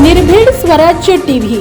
निर्भीड स्वराज्य टीव्ही.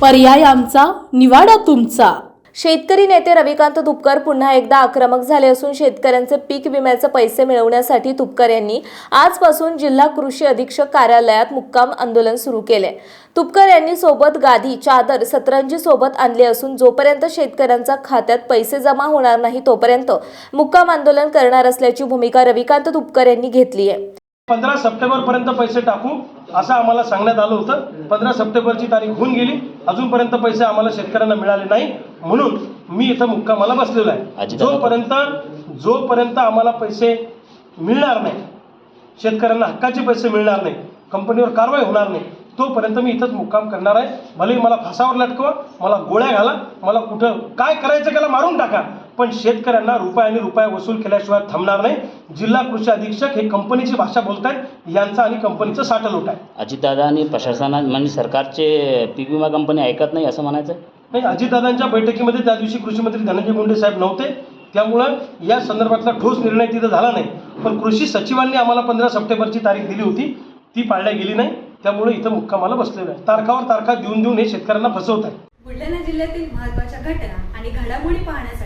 पर्याय आमचा निवाडा तुमचा. शेतकरी नेते रविकांत तुपकर पुन्हा एकदा आक्रमक झाले असून शेतकऱ्यांचे पीक विम्याचे पैसे मिळवण्यासाठी तुपकर यांनी आजपासून जिल्हा कृषी अधीक्षक कार्यालयात मुक्काम आंदोलन सुरू केले. तुपकर यांनी सोबत गादी चादर सतरंजी सोबत आणले असून जोपर्यंत शेतकऱ्यांच्या खात्यात पैसे जमा होणार नाही तोपर्यंत मुक्काम आंदोलन करणार असल्याची भूमिका रविकांत तुपकर यांनी घेतली आहे. पंधरा सप्टेंबरपर्यंत पैसे टाकू असं आम्हाला सांगण्यात आलं होतं. पंधरा सप्टेंबरची तारीख होऊन गेली. अजूनपर्यंत पैसे आम्हाला शेतकऱ्यांना मिळाले नाही. म्हणून मी इथं मुक्कामाला बसलेलो आहे. जोपर्यंत जोपर्यंत आम्हाला पैसे मिळणार नाही शेतकऱ्यांना हक्काचे पैसे मिळणार नाही कंपनीवर कारवाई होणार नाही तोपर्यंत मी इथंच मुक्काम करणार आहे. भलेही मला फासावर लटकवा मला गोळ्या घाला मला कुठं काय करायचं त्याला मारून टाका. पण शेतकऱ्यांना रुपये आणि रुपये वसूल केल्याशिवाय थांबणार नाही. जिल्हा कृषी अधीक्षक हे कंपनीची भाषा बोलत आहेत यांचा आणि कंपनीचं साठलोट आहे. अजितदादा आणि प्रशासना म्हणजे सरकारचे पीक विमा कंपनी ऐकत नाही असं म्हणायचं नाही अजितदादांच्या बैठकीमध्ये त्या दिवशी कृषी मंत्री धनंजय मुंडे साहेब नव्हते. त्यामुळं या संदर्भातला ठोस निर्णय तिथं झाला नाही. पण कृषी सचिवांनी आम्हाला पंधरा सप्टेंबरची तारीख दिली होती. ती पाळल्या गेली नाही. त्यामुळे इथं मुक्कामाला बसलेलं आहे. तारखावर तारखा देऊन देऊन हे शेतकऱ्यांना फसवत आहे. बुलढाणा जिल्ह्यातील महत्त्वाच्या घटना आणि घडामोडी पाहण्यासाठी